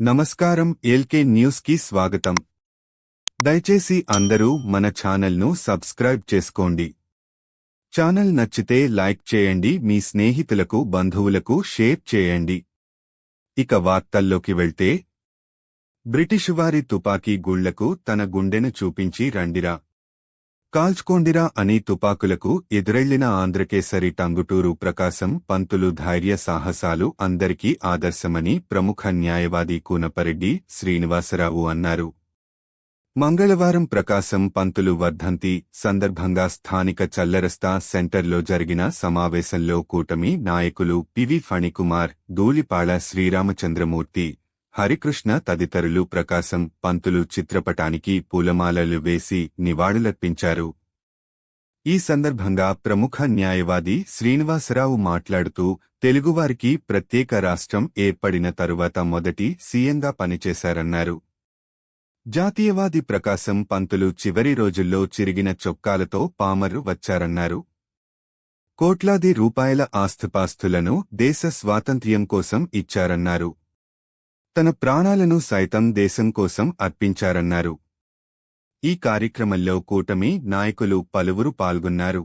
నమస్కారం ఎల్కే న్యూస్కి స్వాగతం. దయచేసి అందరూ మన ఛానల్ను సబ్స్క్రైబ్ చేసుకోండి. ఛానల్ నచ్చితే లైక్ చేయండి మీ స్నేహితులకు బంధువులకు షేర్ చేయండి. ఇక వార్తల్లోకి వెళ్తే బ్రిటిషువారి తుపాకీ గుళ్ళకు తన గుండెను చూపించి రండిరా. కాల్చుకోండిరా అని తుపాకులకు ఎదురెళ్ళిన ఆంధ్రకేసరి టంగుటూరు ప్రకాశం పంతులు ధైర్య సాహసాలు అందరికీ ఆదర్శమని ప్రముఖ న్యాయవాది కూనపరెడ్డి శ్రీనివాసరావు అన్నారు. మంగళవారం ప్రకాశం పంతులు వర్ధంతి సందర్భంగా స్థానిక చల్లరస్తా సెంటర్లో జరిగిన సమావేశంలో కూటమి నాయకులు పివి ఫణికుమార్ ధూళిపాళ శ్రీరామచంద్రమూర్తి హరికృష్ణ తదితరులు ప్రకాశం పంతులు చిత్రపటానికి పూలమాలలు వేసి నివాళులర్పించారు. ఈ సందర్భంగా ప్రముఖ న్యాయవాది శ్రీనివాసరావు మాట్లాడుతూ తెలుగువారికి ప్రత్యేక రాష్ట్రం ఏర్పడిన తరువాత మొదటి సీఎంగా పనిచేశారన్నారు. జాతీయవాది ప్రకాశం పంతులు చివరి రోజుల్లో చిరిగిన చొక్కాలతో పామరు వచ్చారన్నారు. కోట్లాది రూపాయల ఆస్తిపాస్తులను దేశ స్వాతంత్ర్యం కోసం ఇచ్చారన్నారు. తన ప్రాణాలను సైతం దేశం కోసం అర్పించారన్నారు. ఈ కార్యక్రమంలో కూటమి నాయకులు పలువురు పాల్గొన్నారు.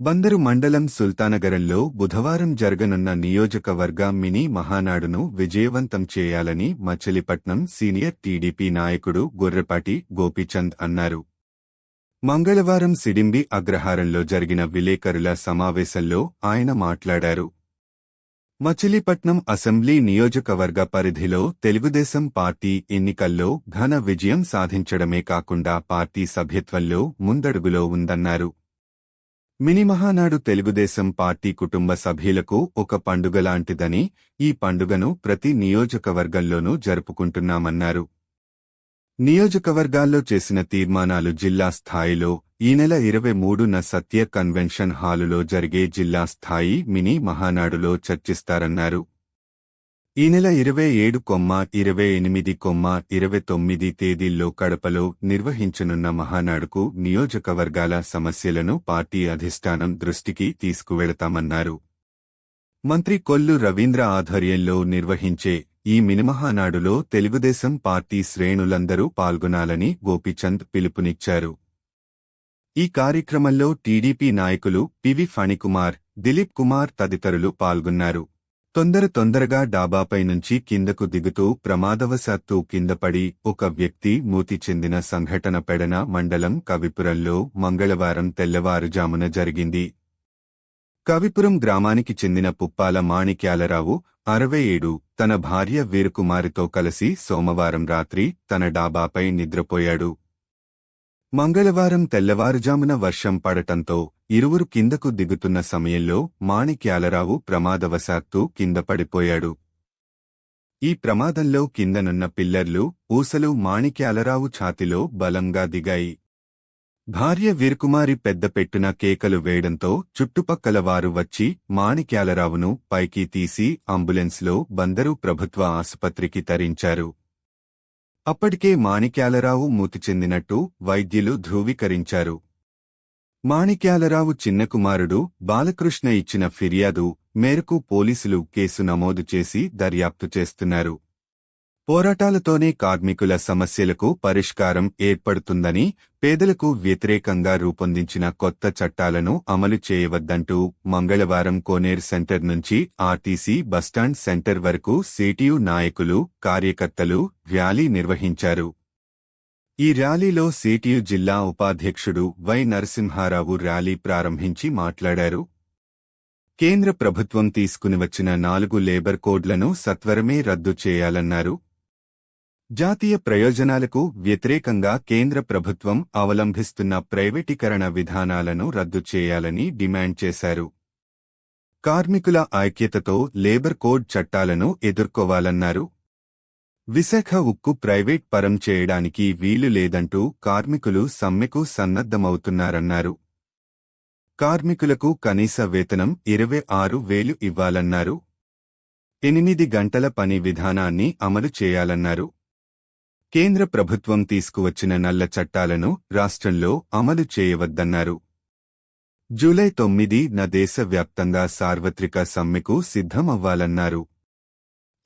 బందరు మండలం సుల్తానగరంలో బుధవారం జరగనున్న నియోజకవర్గ మినీ మహానాడును విజయవంతం చేయాలని మచిలీపట్నం సీనియర్ టీడీపీ నాయకుడు గొర్రెపాటి గోపీచంద్ అన్నారు. మంగళవారం సిడింబి అగ్రహారంలో జరిగిన విలేకరుల సమావేశంలో ఆయన మాట్లాడారు. మచిలీపట్నం అసెంబ్లీ నియోజకవర్గ పరిధిలో తెలుగుదేశం పార్టీ ఎన్నికల్లో ఘన విజయం సాధించడమే కాకుండా పార్టీ సభ్యత్వంలో ముందడుగులో ఉందన్నారు. మినిమహానాడు తెలుగుదేశం పార్టీ కుటుంబ సభ్యులకు ఒక పండుగలాంటిదని ఈ పండుగను ప్రతి నియోజకవర్గంలోనూ జరుపుకుంటున్నామన్నారు. నియోజకవర్గాల్లో చేసిన తీర్మానాలు జిల్లా స్థాయిలో ఈ నెల ఇరవై మూడున సత్య కన్వెన్షన్ హాలులో జరిగే జిల్లా స్థాయి మినీ మహానాడులో చర్చిస్తారన్నారు. ఈ నెల ఇరవై ఏడు కొమ్మ ఇరవై ఎనిమిది కొమ్మ ఇరవై తొమ్మిది తేదీల్లో కడపలో నిర్వహించనున్న మహానాడుకు నియోజకవర్గాల సమస్యలను పార్టీ అధిష్టానం దృష్టికి తీసుకువెళతామన్నారు. మంత్రి కొల్లు రవీంద్ర ఆధ్వర్యంలో నిర్వహించే ఈ మినిమహానాడులో తెలుగుదేశం పార్టీ శ్రేణులందరూ పాల్గొనాలని గోపీచంద్ పిలుపునిచ్చారు. ఈ కార్యక్రమంలో టీడీపీ నాయకులు పివి ఫణికుమార్ దిలీప్ కుమార్ తదితరులు పాల్గొన్నారు. తొందర తొందరగా డాబాపై నుంచి కిందకు దిగుతూ ప్రమాదవశాత్తు కిందపడి ఒక వ్యక్తి మూతి చెందిన సంఘటన పెడన మండలం కవిపురంలో మంగళవారం తెల్లవారుజామున జరిగింది. కవిపురం గ్రామానికి చెందిన పుప్పాల మాణిక్యాలరావు అరవై ఏడు తన భార్య వీరకుమారితో కలిసి సోమవారం రాత్రి తన డాబాపై నిద్రపోయాడు. మంగళవారం తెల్లవారుజామున వర్షం పడటంతో ఇరువురు కిందకు దిగుతున్న సమయంలో మాణిక్యాలరావు ప్రమాదవశాత్తు కింద పడిపోయాడు. ఈ ప్రమాదంలో కిందనున్న పిల్లర్లు ఊసలు మాణిక్యాలరావు ఛాతిలో బలంగా దిగాయి. భార్య వీరకుమారి పెద్దపెట్టున కేకలు వేయడంతో చుట్టుపక్కల వారు వచ్చి మాణిక్యాలరావును పైకి తీసి అంబులెన్స్లో బందరు ప్రభుత్వ ఆసుపత్రికి తరించారు. అప్పటికే మాణిక్యాలరావు మృతి చెందినట్టు వైద్యులు ధృవీకరించారు. మాణిక్యాలరావు చిన్న కుమారుడు బాలకృష్ణ ఇచ్చిన ఫిర్యాదు మేరకు పోలీసులు కేసు నమోదు చేసి దర్యాప్తు చేస్తున్నారు. పోరాటాలతోనే కార్మికుల సమస్యలకు పరిష్కారం ఏర్పడుతుందని పేదలకు వ్యతిరేకంగా రూపొందించిన కొత్త చట్టాలను అమలు చేయవద్దంటూ మంగళవారం కోనేర్ సెంటర్ నుంచి ఆర్టీసీ బస్టాండ్ సెంటర్ వరకు సిటియు నాయకులు కార్యకర్తలు ర్యాలీ నిర్వహించారు. ఈ ర్యాలీలో సిటియు జిల్లా ఉపాధ్యక్షుడు వై నరసింహారావు ర్యాలీ ప్రారంభించి మాట్లాడారు. కేంద్ర ప్రభుత్వం తీసుకుని వచ్చిన నాలుగు లేబర్ కోడ్లను సత్వరమే రద్దు చేయాలన్నారు. జాతీయ ప్రయోజనాలకు వ్యతిరేకంగా కేంద్ర ప్రభుత్వం అవలంబిస్తున్న ప్రైవేటీకరణ విధానాలను రద్దు చేయాలని డిమాండ్ చేశారు. కార్మికుల ఐక్యతతో లేబర్ కోడ్ చట్టాలను ఎదుర్కోవాలన్నారు. విశాఖ ఉక్కు ప్రైవేట్ పరం చేయడానికి వీలు లేదంటూ కార్మికులు సమ్మెకు సన్నద్ధమవుతున్నారన్నారు. కార్మికులకు కనీస వేతనం ఇరవై ఆరు వేలు ఇవ్వాలన్నారు. ఎనిమిది గంటల పని విధానాన్ని అమలు చేయాలన్నారు. కేంద్ర ప్రభుత్వం తీసుకువచ్చిన నల్ల చట్టాలను రాష్ట్రంలో అమలు చేయవద్దన్నారు. జూలై తొమ్మిది న దేశవ్యాప్తంగా సార్వత్రిక సమ్మెకు సిద్ధమవ్వాలన్నారు.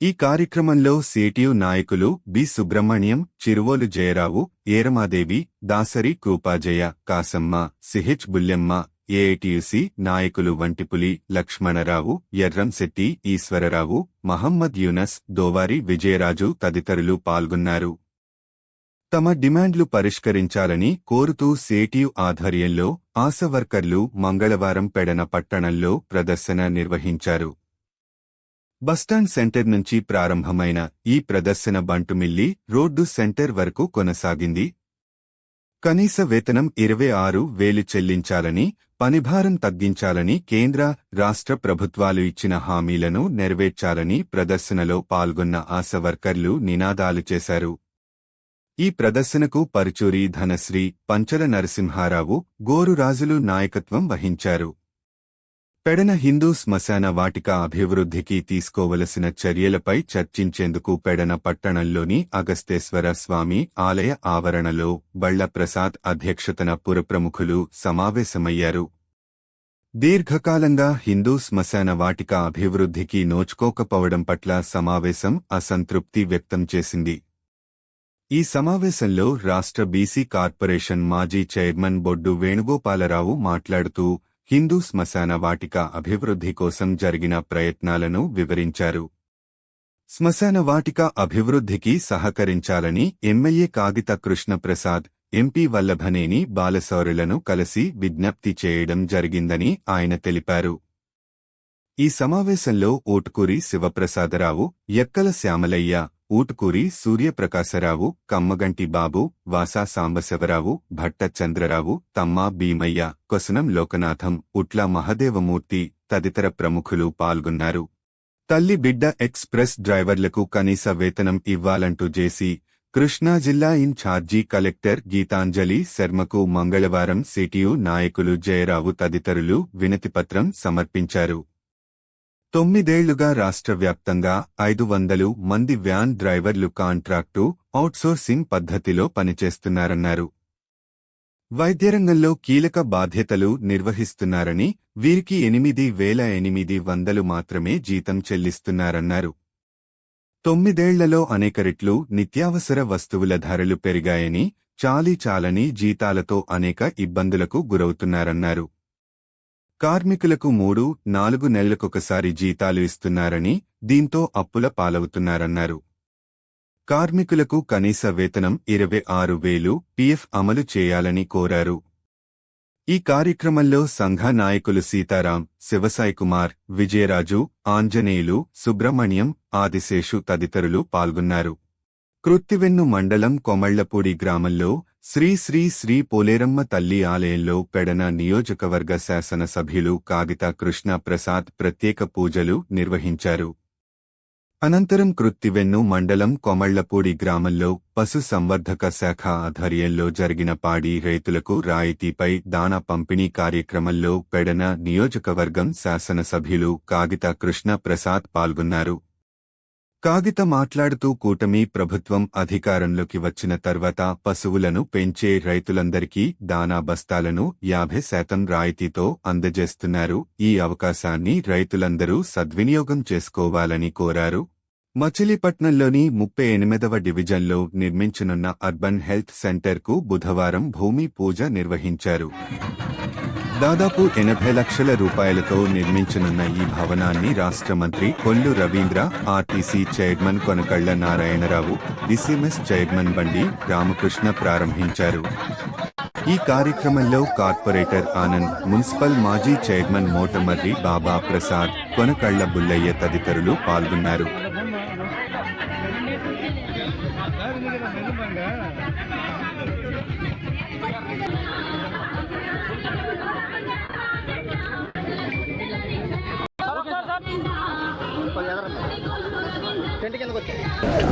ఈ కార్యక్రమంలో సిటియు నాయకులు B. Subrahmanyam Chiruvolu Jayarao Eramadevi Dasari Krupajaya Kasamma CH Bullemma AITUC నాయకులు వంటిపులి లక్ష్మణరావు ఎర్రంశెట్టి ఈశ్వరరావు మహమ్మద్ యూనస్ దోవారి విజయరాజు తదితరులు పాల్గొన్నారు. తమ డిమాండ్లు పరిష్కరించాలని కోరుతూ సేటీవ్ ఆధ్వర్యంలో ఆశవర్కర్లు మంగళవారం పెడన పట్టణంలో ప్రదర్శన నిర్వహించారు. బస్టాండ్ సెంటర్ నుంచి ప్రారంభమైన ఈ ప్రదర్శన బంటుమిల్లి రోడ్డు సెంటర్ వరకు కొనసాగింది. కనీస వేతనం ఇరవై ఆరు వేలు చెల్లించాలని పనిభారం తగ్గించాలని కేంద్ర రాష్ట్ర ప్రభుత్వాలు ఇచ్చిన హామీలను నెరవేర్చాలని ప్రదర్శనలో పాల్గొన్న ఆశవర్కర్లు నినాదాలు చేశారు. ఈ ప్రదర్శనకు పరుచూరి ధనశ్రీ పంచల నరసింహారావు గోరురాజులు నాయకత్వం వహించారు. పెడన హిందూ శ్మశాన వాటిక అభివృద్ధికి తీసుకోవలసిన చర్యలపై చర్చించేందుకు పెడన పట్టణంలోని అగస్తేశ్వర స్వామి ఆలయ ఆవరణలో బళ్ళప్రసాద్ అధ్యక్షతన పురప్రముఖులు సమావేశమయ్యారు. దీర్ఘకాలంగా హిందూ శ్మశాన వాటిక అభివృద్ధికి నోచుకోకపోవడం పట్ల సమావేశం అసంతృప్తి వ్యక్తం చేసింది. ఈ సమావేశంలో రాష్ట్ర బీసీ కార్పొరేషన్ మాజీ చైర్మన్ బొడ్డు వేణుగోపాలరావు మాట్లాడుతూ హిందూ శ్మశాన వాటిక అభివృద్ధి కోసం జరిగిన ప్రయత్నాలను వివరించారు. శ్మశాన వాటిక అభివృద్ధికి సహకరించాలని ఎమ్మెల్యే కాగిత కృష్ణప్రసాద్ ఎంపీ వల్లభనేని బాలసౌరులను కలిసి విజ్ఞప్తి చేయడం జరిగిందని ఆయన తెలిపారు. ఈ సమావేశంలో ఓట్కూరి శివప్రసాదరావు ఎక్కల శ్యామలయ్య ఊటుకూరి సూర్యప్రకాశరావు కమ్మగంటి బాబు వాసా సాంబశివరావు భట్ట చంద్రరావు తమ్మా భీమయ్య కొసనం లోకనాథం ఉట్ల మహదేవమూర్తి తదితర ప్రముఖులు పాల్గొన్నారు. తల్లి బిడ్డ ఎక్స్ప్రెస్ డ్రైవర్లకు కనీస వేతనం ఇవ్వాలంటూ జేసీ కృష్ణా జిల్లా ఇన్ఛార్జీ కలెక్టర్ గీతాంజలి శర్మకు మంగళవారం సిటియు నాయకులు జయరావు తదితరులు వినతిపత్రం సమర్పించారు. తొమ్మిదేళ్ళుగా రాష్ట్ర వ్యాప్తంగా ఐదు వందలు మంది వ్యాన్ డ్రైవర్లు కాంట్రాక్టు ఔట్సోర్సింగ్ పద్ధతిలో పనిచేస్తున్నారన్నారు. వైద్యరంగంలో కీలక బాధ్యతలు నిర్వహిస్తున్నారని వీరికి ఎనిమిది వేల ఎనిమిది వందలు మాత్రమే జీతం చెల్లిస్తున్నారన్నారు. తొమ్మిదేళ్ళలో అనేక రెట్లు నిత్యావసర వస్తువుల ధరలు పెరిగాయని చాలీ చాలని జీతాలతో అనేక ఇబ్బందులకు గురవుతున్నారన్నారు. కార్మికులకు మూడు నాలుగు నెలలకొకసారి జీతాలు ఇస్తున్నారని దీంతో అప్పుల పాలవుతున్నారన్నారు. కార్మికులకు కనీస వేతనం ఇరవై ఆరు వేలు పీఎఫ్ అమలు చేయాలని కోరారు. ఈ కార్యక్రమంలో సంఘ నాయకులు సీతారాం శివసాయి కుమార్ విజయరాజు ఆంజనేయులు సుబ్రహ్మణ్యం ఆదిశేషు తదితరులు పాల్గొన్నారు. కృత్తివెన్ను మండలం కొమళ్ళపూడి గ్రామంలో శ్రీ శ్రీ శ్రీ పోలేరమ్మ తల్లి ఆలయంలో పెడన నియోజకవర్గ శాసనసభ్యులు కాగిత కృష్ణ ప్రసాద్ ప్రత్యేక పూజలు నిర్వహించారు. అనంతరం కృత్తివెన్ను మండలం కొమళ్ళపూడి గ్రామంలో పశు సంవర్ధక శాఖ ఆధ్వర్యంలో జరిగిన పాడి రైతులకు రాయితీపై దాన పంపిణీ కార్యక్రమంలో పెడన నియోజకవర్గం శాసనసభ్యులు కాగిత కృష్ణ ప్రసాద్ పాల్గొన్నారు. కాగిత మాట్లాడుతూ కూటమి ప్రభుత్వం అధికారంలోకి వచ్చిన తర్వాత పశువులను పెంచే రైతులందరికీ దానా బస్తాలను యాభై శాతం రాయితీతో అందజేస్తున్నారు. ఈ అవకాశాన్ని రైతులందరూ సద్వినియోగం చేసుకోవాలని కోరారు. మచిలీపట్నంలోని ముప్పై ఎనిమిదవ డివిజన్లో నిర్మించనున్న అర్బన్ హెల్త్ సెంటర్కు బుధవారం భూమి పూజ నిర్వహించారు. దాదాపు ఎనభై లక్షల రూపాయలతో నిర్మించనున్న ఈ భవనాన్ని రాష్ట్ర మంత్రి Kollu Ravindra RTC chairman Konakalla Narayanarao DCMS chairman Bandi Ramakrishna ప్రారంభించారు. ఈ కార్యక్రమంలో కార్పొరేటర్ ఆనంద్ మున్సిపల్ మాజీ చైర్మన్ మోటమర్రి బాబా ప్రసాద్ కొనకళ్ళ బుల్లయ్య తదితరులు పాల్గొన్నారు.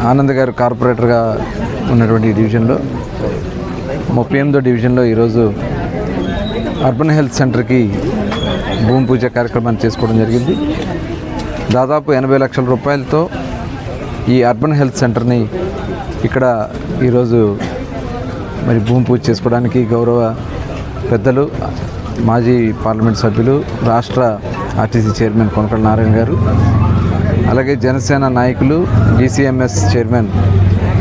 ఆనంద్ గారు కార్పొరేటర్గా ఉన్నటువంటి డివిజన్లో ముప్పై ఎనిమిదో డివిజన్లో ఈరోజు అర్బన్ హెల్త్ సెంటర్కి భూమి పూజ కార్యక్రమాన్ని చేసుకోవడం జరిగింది. దాదాపు ఎనభై లక్షల రూపాయలతో ఈ అర్బన్ హెల్త్ సెంటర్ని ఇక్కడ ఈరోజు మరి భూమి పూజ చేసుకోవడానికి గౌరవ పెద్దలు మాజీ పార్లమెంట్ సభ్యులు రాష్ట్ర ఆర్టీసీ చైర్మన్ కొనకళ్ళ నారాయణ గారు అలాగే జనసేన నాయకులు జీసీఎంఎస్ చైర్మన్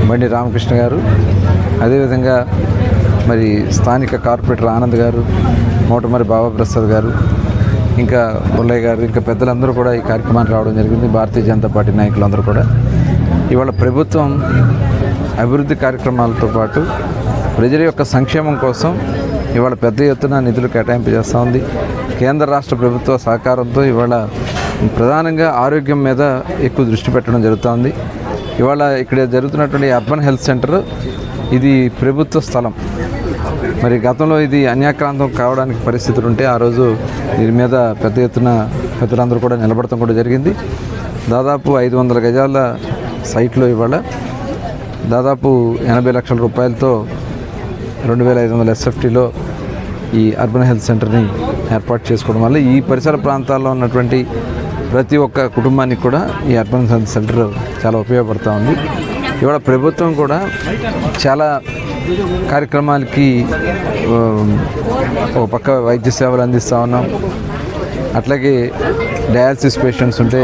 బండి రామకృష్ణ గారు అదేవిధంగా మరి స్థానిక కార్పొరేటర్ ఆనంద్ గారు మోటమరి బాబాప్రసాద్ గారు ఇంకా పుల్లయ్య గారు ఇంకా పెద్దలందరూ కూడా ఈ కార్యక్రమానికి రావడం జరిగింది. భారతీయ జనతా పార్టీ నాయకులందరూ కూడా. ఇవాళ ప్రభుత్వం అభివృద్ధి కార్యక్రమాలతో పాటు ప్రజల యొక్క సంక్షేమం కోసం ఇవాళ పెద్ద ఎత్తున నిధులు కేటాయింపు చేస్తూ ఉంది. కేంద్ర రాష్ట్ర ప్రభుత్వ సహకారంతో ఇవాళ ప్రధానంగా ఆరోగ్యం మీద ఎక్కువ దృష్టి పెట్టడం జరుగుతోంది. ఇవాళ ఇక్కడ జరుగుతున్నటువంటి అర్బన్ హెల్త్ సెంటర్ ఇది ప్రభుత్వ స్థలం. మరి గతంలో ఇది అన్యాక్రాంతం కావడానికి పరిస్థితులు ఉంటే ఆ రోజు దీని మీద పెద్ద ఎత్తున పెద్దలందరూ కూడా నిలబడటం కూడా జరిగింది. దాదాపు ఐదు వందల గజాల సైట్లో ఇవాళ దాదాపు ఎనభై లక్షల రూపాయలతో రెండు వేల ఐదు వందల ఎస్ఎఫ్టీలో ఈ అర్బన్ హెల్త్ సెంటర్ని ఏర్పాటు చేసుకోవడం వల్ల ఈ పరిసర ప్రాంతాల్లో ఉన్నటువంటి ప్రతి ఒక్క కుటుంబానికి కూడా ఈ అర్బన్ హెల్త్ సెంటర్ చాలా ఉపయోగపడుతూ ఉంది. ఇవాళ ప్రభుత్వం కూడా చాలా కార్యక్రమాలకి ఒక పక్క వైద్య సేవలు అందిస్తూ ఉన్నాం. అట్లాగే డయాలసిస్ పేషెంట్స్ ఉంటే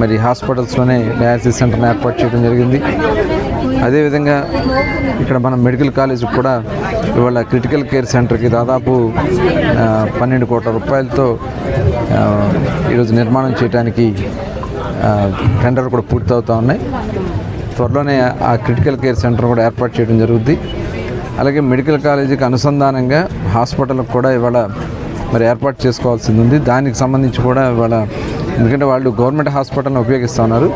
మరి హాస్పిటల్స్లోనే డయాలసిస్ సెంటర్ని ఏర్పాటు చేయడం జరిగింది. అదేవిధంగా ఇక్కడ మన మెడికల్ కాలేజ్ కూడా ఇవాళ క్రిటికల్ కేర్ సెంటర్కి దాదాపు పన్నెండు కోట్ల రూపాయలతో ఈరోజు నిర్మాణం చేయడానికి టెండర్ కూడా పూర్తవుతూ ఉన్నాయి. త్వరలోనే ఆ క్రిటికల్ కేర్ సెంటర్ కూడా ఏర్పాటు చేయడం జరుగుద్ది. అలాగే మెడికల్ కాలేజీకి అనుసంధానంగా హాస్పిటల్కి కూడా ఇవాళ మరి ఏర్పాటు చేసుకోవాల్సింది ఉంది. దానికి సంబంధించి కూడా ఇవాళ ఎందుకంటే వాళ్ళు గవర్నమెంట్ హాస్పిటల్ని ఉపయోగిస్తూ ఉన్నారు.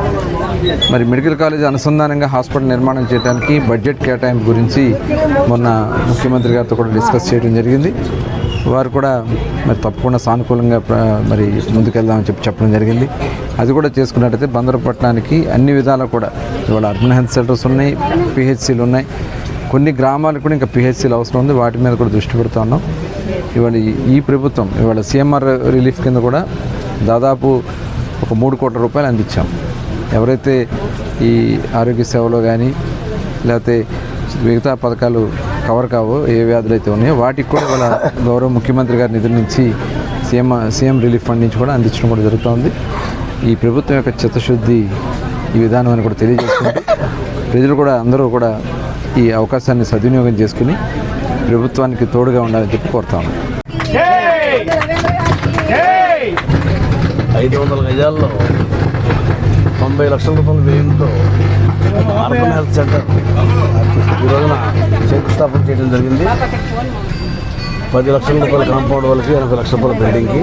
మరి మెడికల్ కాలేజ్ అనుసంధానంగా హాస్పిటల్ నిర్మాణం చేయడానికి బడ్జెట్ కేటాయింపు గురించి మొన్న ముఖ్యమంత్రి గారితో కూడా డిస్కస్ చేయడం జరిగింది. వారు కూడా మరి తప్పకుండా సానుకూలంగా మరి ముందుకెళ్దామని చెప్పి చెప్పడం జరిగింది. అది కూడా చేసుకున్నట్టయితే బందరపట్నానికి అన్ని విధాలా కూడా ఇవాళ అర్బన్ హెల్త్ సెంటర్స్ ఉన్నాయి పిహెచ్సిలు ఉన్నాయి. కొన్ని గ్రామాలకు కూడా ఇంకా పిహెచ్సిలు అవసరం ఉంది. వాటి మీద కూడా దృష్టి పెడుతూ ఉన్నాం. ఇవాళ ఈ- ఈ ప్రభుత్వం ఇవాళ సీఎంఆర్ రిలీఫ్ కింద కూడా దాదాపు ఒక మూడు కోట్ల రూపాయలు అందించాం. ఎవరైతే ఈ ఆరోగ్య సేవలో కానీ లేకపోతే మిగతా పథకాలు కవర్ కావో ఏ వ్యాధులు అయితే ఉన్నాయో వాటికి కూడా ఇవాళ గౌరవ ముఖ్యమంత్రి గారి నిధుల నుంచి సీఎం సీఎం రిలీఫ్ ఫండ్ నుంచి కూడా అందించడం కూడా జరుగుతోంది. ఈ ప్రభుత్వం యొక్క చిత్తశుద్ధి ఈ విధానం అని కూడా తెలియజేసుకుంటూ ప్రజలు కూడా అందరూ కూడా ఈ అవకాశాన్ని సద్వినియోగం చేసుకుని ప్రభుత్వానికి తోడుగా ఉండాలని చెప్పి కోరుతాను ఐదు వందల గజాల్లో తొంభై లక్షల రూపాయల వ్యయంతో అర్బన్ హెల్త్ సెంటర్ ఈ రోజున శంకుస్థాపన చేయడం జరిగింది. పది లక్షల రూపాయల కాంపౌండ్ వాళ్ళకి ఎనభై లక్షల రూపాయల బిల్డింగ్కి.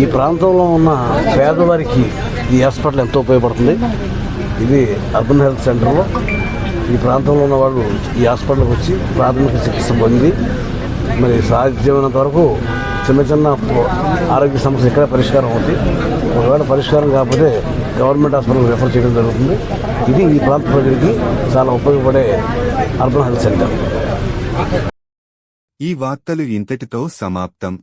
ఈ ప్రాంతంలో ఉన్న పేదవారికి ఈ హాస్పిటల్ ఎంతో ఉపయోగపడుతుంది. ఇది అర్బన్ హెల్త్ సెంటర్లో. ఈ ప్రాంతంలో ఉన్న వాళ్ళు ఈ హాస్పిటల్కి వచ్చి ప్రాథమిక చికిత్స పొంది మరి సాధ్యమైనంత వరకు చిన్న చిన్న ఆరోగ్య సమస్య ఇక్కడ పరిష్కారం అవుతాయి. ఒకవేళ పరిష్కారం కాకపోతే గవర్నమెంట్ హాస్పిటల్ రెఫర్ చేయడం జరుగుతుంది. ఇది ఈ ప్రాంత ప్రజలకి చాలా ఉపయోగపడే అర్బన్ హెల్త్ సెంటర్. ఈ వార్తలు ఇంతటితో సమాప్తం.